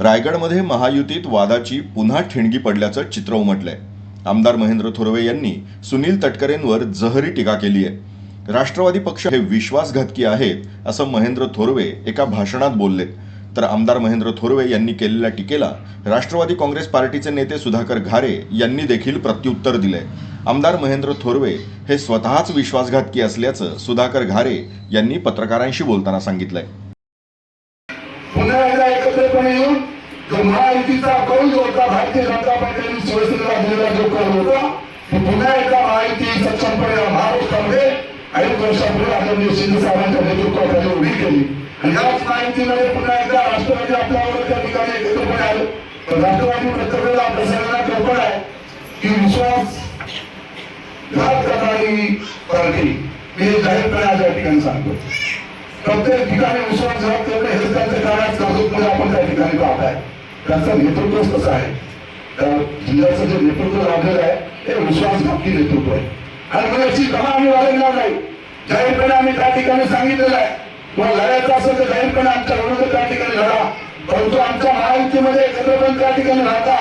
रायगडमध्ये महायुतीत वादाची पुन्हा ठिणगी पडल्याचं चित्र उमटलंय. आमदार महेंद्र थोरवे यांनी सुनील तटकरेंवर जहरी टीका केली आहे. राष्ट्रवादी पक्ष हे विश्वासघातकी आहेत असं महेंद्र थोरवे एका भाषणात बोलले तर आमदार महेंद्र थोरवे यांनी केलेल्या टीकेला राष्ट्रवादी काँग्रेस पार्टीचे नेते सुधाकर घारे यांनी देखील प्रत्युत्तर दिलंय. आमदार महेंद्र थोरवे हे स्वतःच विश्वासघातकी असल्याचं सुधाकर घारे यांनी पत्रकारांशी बोलताना सांगितलंय. पुन्हा एकदा एकत्रपणे येऊन जो महायुतीचा कौल जो होता भारतीय जनता पार्टीने शिवसेनेला दिलेला जो कौल होता तो पुन्हा एकदा महायुती सक्षमपणे महाराष्ट्रामध्ये अनेक वर्षापूर्वी आदरणीय शिंदे साहेबांच्या नेतृत्वाखाली उभी केली. आणि याच माहितीमध्ये पुन्हा एकदा राष्ट्रवादी आपल्यावर त्या ठिकाणी एकत्रपणे आले. तर राष्ट्रवादी प्रत्येकाला आपल्या सगळ्यांना कल्पना आहे की विश्वास घात करणारी पार्टी मी जाहीरपणे आज या ठिकाणी सांगतो. प्रत्येक ठिकाणी विश्वास विश्वासघात करणं हेच त्यांच्या काळात नाजूकमध्ये आपण त्या ठिकाणी पाहत आहे. त्यांचं नेतृत्वच कसं आहे? त्या जिल्ह्याचं जे नेतृत्व लाभलेलं आहे हे विश्वासघाती नेतृत्व आहे. आणि मग याची कमा आम्ही वाढवणार नाही. जाहीरपणे आम्ही त्या ठिकाणी सांगितलेलं आहे. किंवा लढायचं असेल तर जाहीरपणे आमच्या विरुद्ध त्या ठिकाणी लढा. परंतु आमच्या महायुतीमध्ये एकत्र पण त्या ठिकाणी राहता.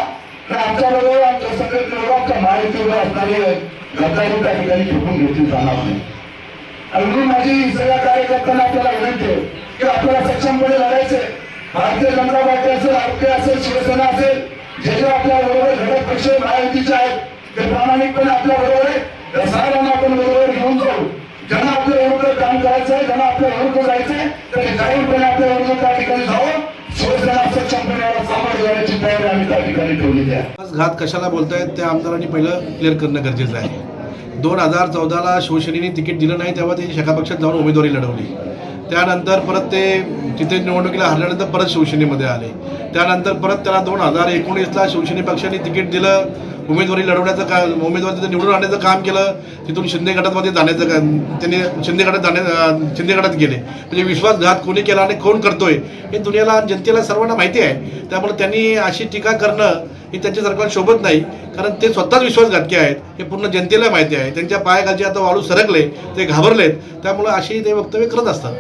आणि आमच्या बरोबर आमच्या संघटनेबरोबर आमच्या महायुतीवर असणारी गद्दारी त्या ठिकाणी फेकून घेतली जाणार नाही. अगदी माझी सगळ्या कार्यकर्त्यांना आपल्याला विनंती आहे की आपल्याला सक्षमपणे लढायचे भारतीय जनता पार्टी असेल आरोग्य असेल शिवसेना असेल जे जे आपल्या बरोबर घटक पक्ष महायुतीचे आहेत ते प्रामाणिकपणे आपल्या बरोबर आहे. त्या आपण बरोबर घेऊन जाऊ. ज्यांना आपल्या विरुद्ध काम करायचं आहे ज्यांना आपल्या विरुद्ध जायचंय तर जाहीरपणे आपल्या विरुद्ध त्या ठिकाणी जावं. जाण्याची आम्ही त्या ठिकाणी ठेवलेली आहे. घात कशाला बोलतायत? त्या आमदारांनी पहिलं क्लिअर करणं गरजेचं आहे. दोन हजार चौदाला शिवसेनेने तिकीट दिलं नाही तेव्हा त्यांनी शका पक्षात जाऊन उमेदवारी लढवली. त्यानंतर परत ते तिथे निवडणुकीला हरल्यानंतर परत शिवसेनेमध्ये आले. त्यानंतर परत त्याला दोन हजार एकोणीसला शिवसेने पक्षाने तिकीट दिलं उमेदवारी लढवण्याचं का उमेदवारी तिथे निवडून आणण्याचं काम केलं तिथून शिंदे गटामध्ये जाण्याचं का त्यांनी शिंदे गटात जाण्या शिंदे गटात गेले. म्हणजे विश्वासघात कोणी केला आणि कोण करतोय हे दुनियाला जनतेला सर्वांना माहिती आहे. त्यामुळे त्यांनी अशी टीका करणं ही त्यांच्या सरकारला शोभत नाही कारण ते स्वतःच विश्वासघातके आहेत हे पूर्ण जनतेला माहिती आहे. त्यांच्या पायाखालचे आता वाळू सरकले ते घाबरलेत. त्यामुळे अशी ते वक्तव्य करत असतात.